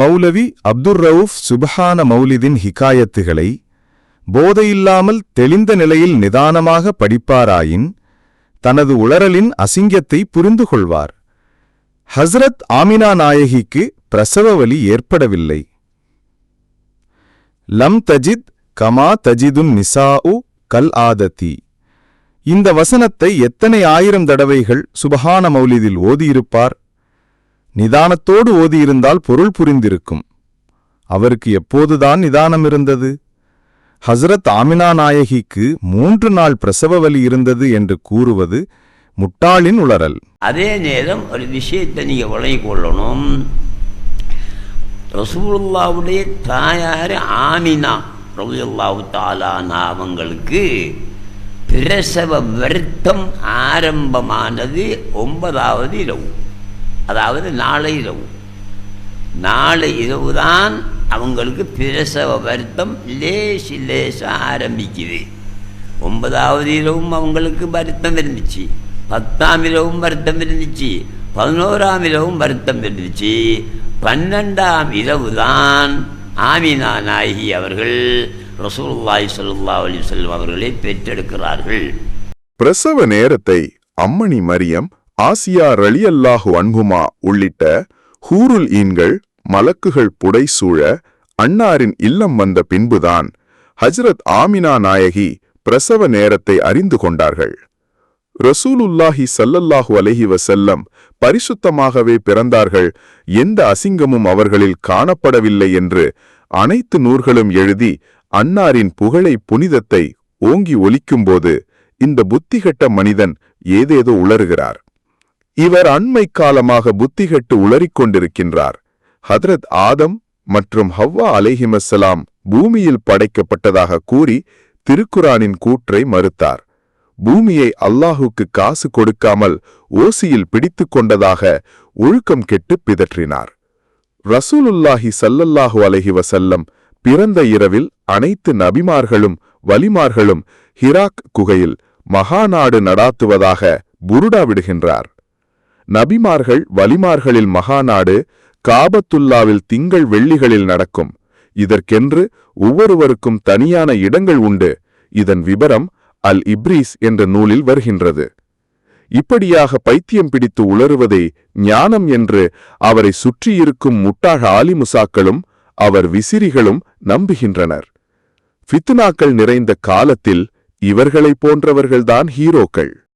மௌலவி அப்துர் ரவுஃப் சுபஹான மௌலிதின் ஹிகாயத்துகளை போதையில்லாமல் தெளிந்த நிலையில் நிதானமாக படிப்பாராயின் தனது உளறலின் அசிங்கத்தை புரிந்து கொள்வார். ஹஸ்ரத் ஆமினா நாயகிக்கு பிரசவ வலி ஏற்படவில்லை. லம் தஜித் கமா தஜிதுன் நிசாஉ கல் ஆததி. இந்த வசனத்தை எத்தனை ஆயிரம் தடவைகள் சுபஹான மௌலிதில் ஓதியிருப்பார்? நிதானத்தோடு ஓதியிருந்தால் பொருள் புரிந்திருக்கும். அவருக்கு எப்போதுதான் நிதானம் இருந்தது? ஹஸ்ரத் ஆமினா நாயகிக்கு மூன்று நாள் பிரசவ வலி இருந்தது என்று கூறுவது முட்டாளின் உளறல். அதே நேரம் ஒரு விஷயத்தை நீங்கள் விளங்கிக் கொள்ளணும். ரசூல்லாவுடைய தாயார் ஆமினா ரலியல்லாஹு தாலானா அவங்களுக்கு பிரசவ வருத்தம் ஆரம்பமானது ஒன்பதாவது இரவு. அதாவது நாளை இரவு. நாளை இரவு தான் அவங்களுக்கு பிரசவ வருத்தம் லேசு லேசாக ஆரம்பிக்குது. ஒன்பதாவது இரவும் அவங்களுக்கு வருத்தம் இருந்துச்சு. பத்தாம் இரவும் வருத்தம் இருந்துச்சு. பதினோராம் இரவும் வருத்தம் இருந்துச்சு. பன்னெண்டாம் இரவு தான் ஆமினா நாயகி அவர்கள் ரசூல்லாய் ஸல்லல்லாஹு அலி வஸல்லம் அவர்களை பெற்றெடுக்கிறார்கள். பிரசவ நேரத்தை அம்மணி மரியம் ஆசியா ரலியல்லாஹு அன்குமா உள்ளிட்ட ஹூருல் ஈன்கள் மலக்குகள் புடைசூழ அன்னாரின் இல்லம் வந்த பின்புதான் ஹஜ்ரத் ஆமினா நாயகி பிரசவ நேரத்தை அறிந்து கொண்டார்கள். ரசூலுல்லாஹி சல்லல்லாஹு அலைஹி செல்லம் பரிசுத்தமாகவே பிறந்தார்கள். எந்த அசிங்கமும் அவர்களில் காணப்படவில்லை என்று அனைத்து நூர்களும் எழுதி அன்னாரின் புகழை புனிதத்தை ஓங்கி ஒலிக்கும்போது இந்த புத்திகட்ட மனிதன் ஏதேதோ உளறுகிறார். இவர் அண்மை காலமாக புத்திகெட்டு உளறிக் கொண்டிருக்கின்றார் ஹத்ரத் ஆதம் மற்றும் ஹவ்வா அலைஹிமசலாம் பூமியில் படைக்கப்பட்டதாக கூறி திருக்குரானின் கூற்றை மறுத்தார். பூமியை அல்லாஹுக்கு காசு கொடுக்காமல் ஓசியில் பிடித்துக் கொண்டதாக ஒழுக்கம் கெட்டு பிதற்றினார். ரசூலுல்லாஹி சல்லல்லாஹு அலைஹி வஸல்லம் பிறந்த இரவில் அனைத்து நபிமார்களும் வலிமார்களும் ஹிராக் குகையில் மகாநாடு நடாத்துவதாக புருடா விடுகின்றார். நபிமார்கள் வலிமார்களில் மகாநாடு காபத்துல்லாவில் திங்கள் வெள்ளிகளில் நடக்கும். இதற்கென்று ஒவ்வொருவருக்கும் தனியான இடங்கள் உண்டு. இதன் விபரம் அல் இப்ரீஸ் என்ற நூலில் வருகின்றது. இப்படியாக பைத்தியம் பிடித்து உளறுவதை ஞானம் என்று அவரை சுற்றியிருக்கும் முட்டாக ஆலிமுசாக்களும் அவர் விசிறிகளும் நம்புகின்றனர். ஃபித்னாக்கள் நிறைந்த காலத்தில் இவர்களைப் போன்றவர்கள்தான் ஹீரோக்கள்.